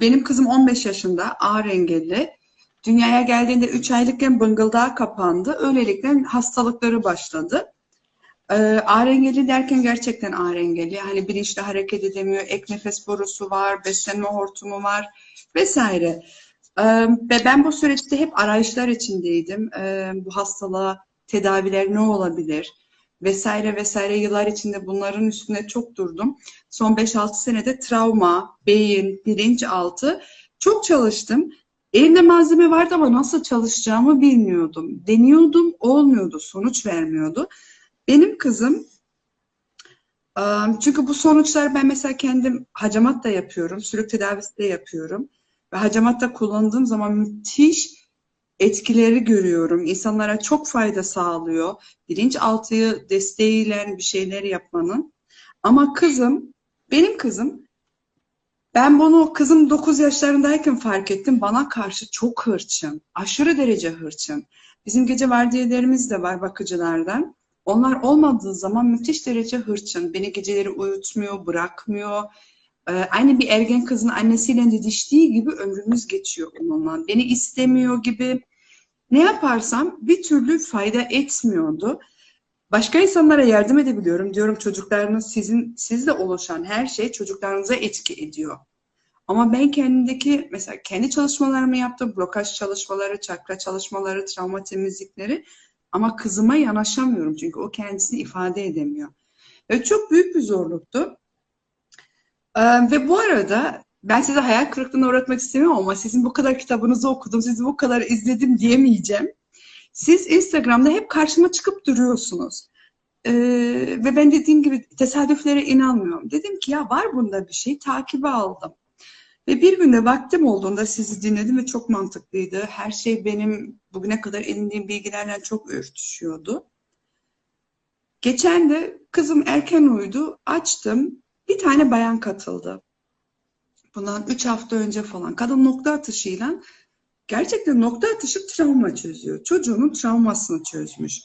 Benim kızım 15 yaşında, ağır engelli. Dünyaya geldiğinde 3 aylıkken bıngıldağı kapandı. Öylelikle hastalıkları başladı. Ee, ağır engelli derken gerçekten ağır engelli. Hani bilinçli hareket edemiyor, ek nefes borusu var, beslenme hortumu var vesaire. Ee, ve ben bu süreçte hep arayışlar içindeydim. Ee, bu hastalığa tedaviler ne olabilir? Vesaire vesaire yıllar içinde bunların üstüne çok durdum. Son 5-6 senede travma, beyin, bilinçaltı çok çalıştım. Elimde malzeme vardı ama nasıl çalışacağımı bilmiyordum. Deniyordum, olmuyordu, sonuç vermiyordu. Benim kızım, çünkü bu sonuçlar ben mesela kendim hacamat da yapıyorum, sürük tedavisi de yapıyorum. Ve hacamatta kullandığım zaman müthiş etkileri görüyorum. İnsanlara çok fayda sağlıyor. Bilinçaltıyı desteğiyle bir şeyler yapmanın. Ama kızım, benim kızım, ben bunu kızım 9 yaşlarındayken fark ettim. Bana karşı çok hırçın. Aşırı derece hırçın. Bizim gece vardiyalarımız da var bakıcılardan. Onlar olmadığı zaman müthiş derece hırçın. Beni geceleri uyutmuyor, bırakmıyor. Ee, aynı bir ergen kızın annesiyle didiştiği gibi ömrümüz geçiyor onunla. Beni istemiyor gibi. Ne yaparsam bir türlü fayda etmiyordu. Başka insanlara yardım edebiliyorum. Diyorum çocuklarınız sizin sizle oluşan her şey çocuklarınıza etki ediyor. Ama ben kendimdeki mesela kendi çalışmalarımı yaptım. Blokaj çalışmaları, çakra çalışmaları, travma temizlikleri. Ama kızıma yanaşamıyorum çünkü o kendisini ifade edemiyor. Ve çok büyük bir zorluktu. Ee, ve bu arada ben size hayal kırıklığına uğratmak istemiyorum ama sizin bu kadar kitabınızı okudum, sizi bu kadar izledim diyemeyeceğim. Siz Instagram'da hep karşıma çıkıp duruyorsunuz. Ee, ve ben dediğim gibi tesadüflere inanmıyorum. Dedim ki ya var bunda bir şey, takibi aldım. Ve bir günde vaktim olduğunda sizi dinledim ve çok mantıklıydı. Her şey benim bugüne kadar edindiğim bilgilerle çok örtüşüyordu. Geçen de kızım erken uyudu, açtım. Bir tane bayan katıldı bundan 3 hafta önce falan kadın nokta atışıyla gerçekten nokta atışı travma çözüyor. Çocuğunun travmasını çözmüş.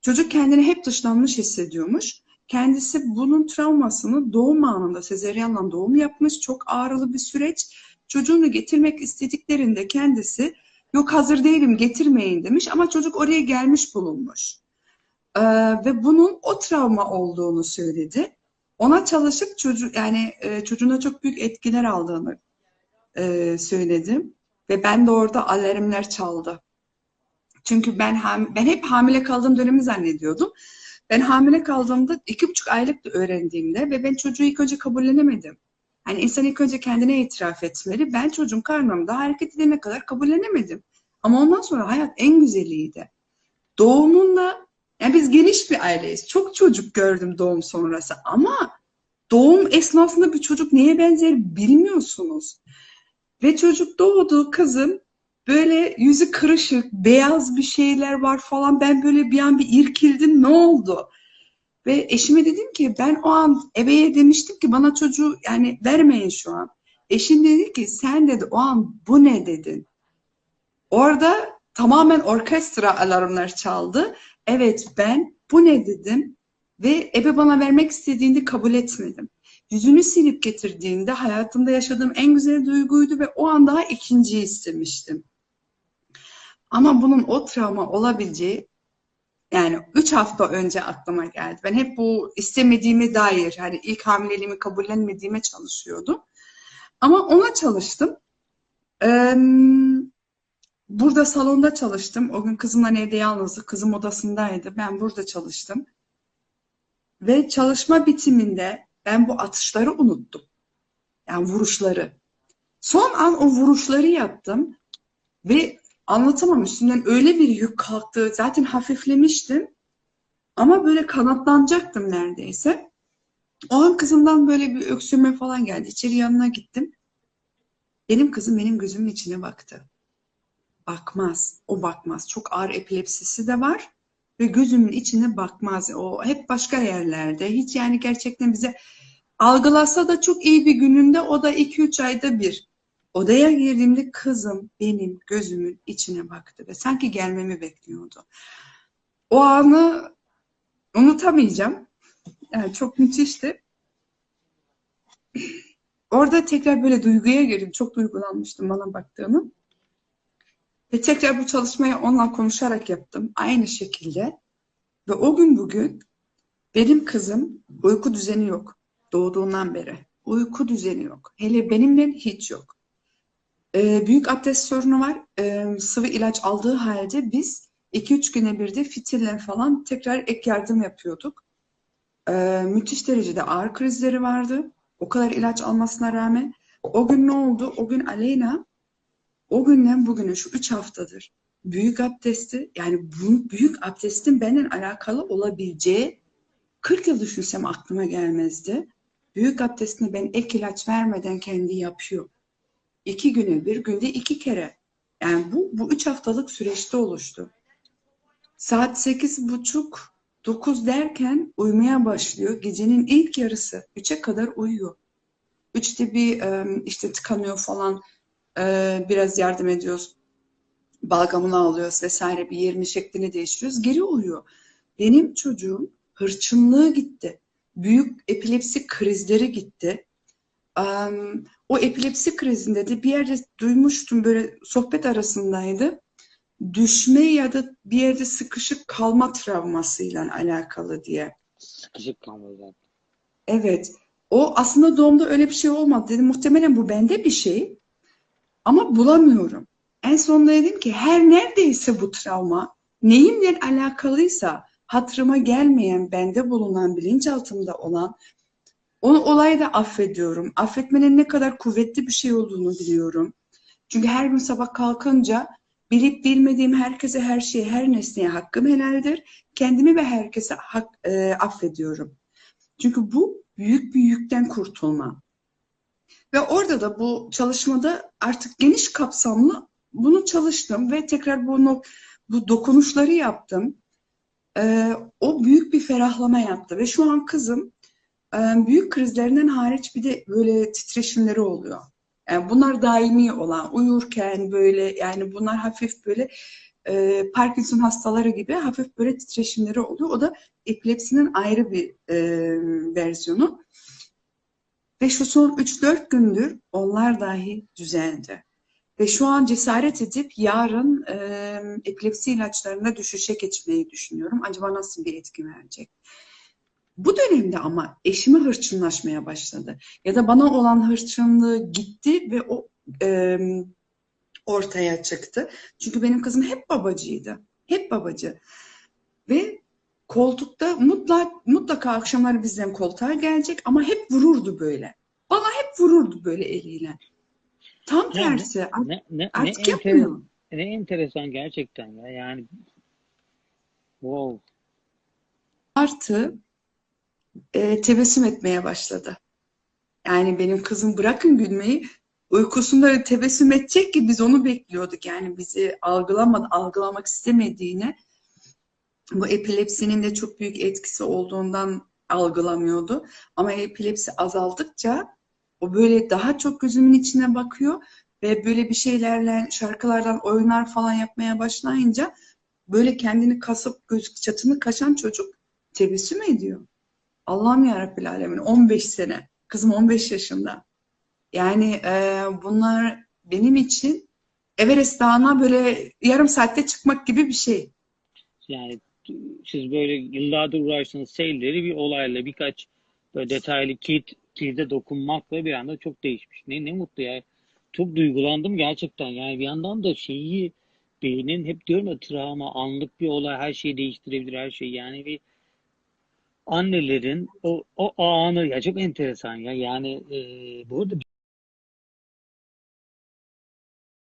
Çocuk kendini hep dışlanmış hissediyormuş. Kendisi bunun travmasını doğum anında sezeryanla doğum yapmış. Çok ağrılı bir süreç. Çocuğunu getirmek istediklerinde kendisi yok hazır değilim getirmeyin demiş ama çocuk oraya gelmiş bulunmuş. Ee, ve bunun o travma olduğunu söyledi ona çalışıp çocuk yani e, çocuğuna çok büyük etkiler aldığını e, söyledim ve ben de orada alarmlar çaldı. Çünkü ben ham ben hep hamile kaldığım dönemi zannediyordum. Ben hamile kaldığımda iki buçuk aylık öğrendiğimde ve ben çocuğu ilk önce kabullenemedim. Hani insan ilk önce kendine itiraf etmeli. Ben çocuğum karnımda hareket edene kadar kabullenemedim. Ama ondan sonra hayat en güzeliydi. Doğumunda yani biz geniş bir aileyiz. Çok çocuk gördüm doğum sonrası ama doğum esnasında bir çocuk neye benzer bilmiyorsunuz. Ve çocuk doğdu kızım böyle yüzü kırışık, beyaz bir şeyler var falan. Ben böyle bir an bir irkildim ne oldu? Ve eşime dedim ki ben o an ebeye demiştim ki bana çocuğu yani vermeyin şu an. Eşim dedi ki sen dedi o an bu ne dedin? Orada tamamen orkestra alarmlar çaldı. Evet ben bu ne dedim ve ebe bana vermek istediğinde kabul etmedim. Yüzünü silip getirdiğinde hayatımda yaşadığım en güzel duyguydu ve o an daha ikinciyi istemiştim. Ama bunun o travma olabileceği yani üç hafta önce aklıma geldi. Ben hep bu istemediğime dair, hani ilk hamileliğimi kabullenmediğime çalışıyordum. Ama ona çalıştım. Ee, burada salonda çalıştım. O gün kızımla evde yalnızdı. Kızım odasındaydı. Ben burada çalıştım. Ve çalışma bitiminde ben bu atışları unuttum. Yani vuruşları. Son an o vuruşları yaptım ve anlatamam üstümden öyle bir yük kalktı. Zaten hafiflemiştim. Ama böyle kanatlanacaktım neredeyse. O an kızımdan böyle bir öksürme falan geldi. İçeri yanına gittim. Benim kızım benim gözümün içine baktı. Bakmaz. O bakmaz. Çok ağır epilepsisi de var ve gözümün içine bakmaz. O hep başka yerlerde. Hiç yani gerçekten bize algılasa da çok iyi bir gününde o da 2-3 ayda bir. Odaya girdiğimde kızım benim gözümün içine baktı ve sanki gelmemi bekliyordu. O anı unutamayacağım. Yani çok müthişti. orada tekrar böyle duyguya girdim. Çok duygulanmıştım bana baktığını. Ve tekrar bu çalışmayı onunla konuşarak yaptım. Aynı şekilde. Ve o gün bugün benim kızım uyku düzeni yok. Doğduğundan beri. Uyku düzeni yok. Hele benimle hiç yok. Ee, büyük abdest sorunu var. Ee, sıvı ilaç aldığı halde biz 2-3 güne bir de fitille falan tekrar ek yardım yapıyorduk. Ee, müthiş derecede ağrı krizleri vardı. O kadar ilaç almasına rağmen. O gün ne oldu? O gün Aleyna o günden bugüne şu 3 haftadır büyük abdesti yani bu büyük abdestin benden alakalı olabileceği 40 yıl düşünsem aklıma gelmezdi. Büyük abdestini ben ek ilaç vermeden kendi yapıyor. İki güne bir günde iki kere. Yani bu, bu üç haftalık süreçte oluştu. Saat sekiz buçuk, dokuz derken uyumaya başlıyor. Gecenin ilk yarısı. Üçe kadar uyuyor. Üçte bir işte tıkanıyor falan. E, biraz yardım ediyoruz. Balgamını alıyoruz vesaire bir yerini şeklini değiştiriyoruz. Geri uyuyor. Benim çocuğum hırçınlığı gitti. Büyük epilepsi krizleri gitti. Um, o epilepsi krizinde de bir yerde duymuştum böyle sohbet arasındaydı. Düşme ya da bir yerde sıkışık kalma travmasıyla alakalı diye. Sıkışık zaten. Evet. O aslında doğumda öyle bir şey olmadı. Dedim muhtemelen bu bende bir şey. Ama bulamıyorum. En sonunda dedim ki her neredeyse bu travma neyimle alakalıysa hatırıma gelmeyen, bende bulunan, bilinçaltımda olan onu olayı da affediyorum. Affetmenin ne kadar kuvvetli bir şey olduğunu biliyorum. Çünkü her gün sabah kalkınca bilip bilmediğim herkese, her şeye, her nesneye hakkım helaldir. Kendimi ve herkese hak, e, affediyorum. Çünkü bu büyük bir yükten kurtulma. Ve orada da bu çalışmada artık geniş kapsamlı bunu çalıştım ve tekrar bunu bu dokunuşları yaptım. Ee, o büyük bir ferahlama yaptı ve şu an kızım e, büyük krizlerinden hariç bir de böyle titreşimleri oluyor. Yani bunlar daimi olan, uyurken böyle yani bunlar hafif böyle e, Parkinson hastaları gibi hafif böyle titreşimleri oluyor. O da epilepsinin ayrı bir e, versiyonu. Ve şu son 3-4 gündür onlar dahi düzeldi. Ve şu an cesaret edip yarın e, epilepsi ilaçlarına düşüşe geçmeyi düşünüyorum. Acaba nasıl bir etki verecek? Bu dönemde ama eşime hırçınlaşmaya başladı. Ya da bana olan hırçınlığı gitti ve o e, ortaya çıktı. Çünkü benim kızım hep babacıydı. Hep babacı. Ve koltukta mutlaka, mutlaka akşamları bizden koltuğa gelecek ama hep vururdu böyle. Bana hep vururdu böyle eliyle. Tam Ya tersi. ne, ne, ne, ne, Artık enter- yapmıyor. ne enteresan gerçekten ya. Yani wow. Artı e, tebessüm etmeye başladı. Yani benim kızım bırakın gülmeyi uykusunda tebessüm edecek ki biz onu bekliyorduk. Yani bizi algılamadı, algılamak istemediğine bu epilepsinin de çok büyük etkisi olduğundan algılamıyordu. Ama epilepsi azaldıkça o böyle daha çok gözümün içine bakıyor ve böyle bir şeylerle şarkılardan oyunlar falan yapmaya başlayınca böyle kendini kasıp göz çatını kaşan çocuk tebessüm ediyor. Allah'ım ya Rabbil Alemin 15 sene. Kızım 15 yaşında. Yani e, bunlar benim için Everest Dağı'na böyle yarım saatte çıkmak gibi bir şey. Yani siz böyle yıllardır uğraştığınız şeyleri bir olayla birkaç böyle detaylı kilit, kilide dokunmakla bir anda çok değişmiş. Ne, ne mutlu ya. Çok duygulandım gerçekten. Yani bir yandan da şeyi beynin hep diyorum ya travma, anlık bir olay her şeyi değiştirebilir her şeyi. Yani bir annelerin o, o anı ya çok enteresan ya. Yani e, bu arada